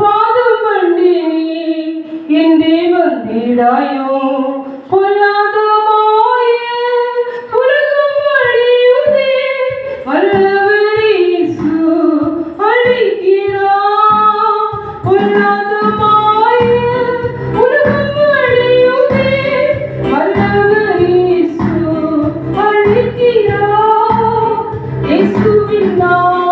பாதம் பண்ணி என் தேவன் தேடாயோ to be known.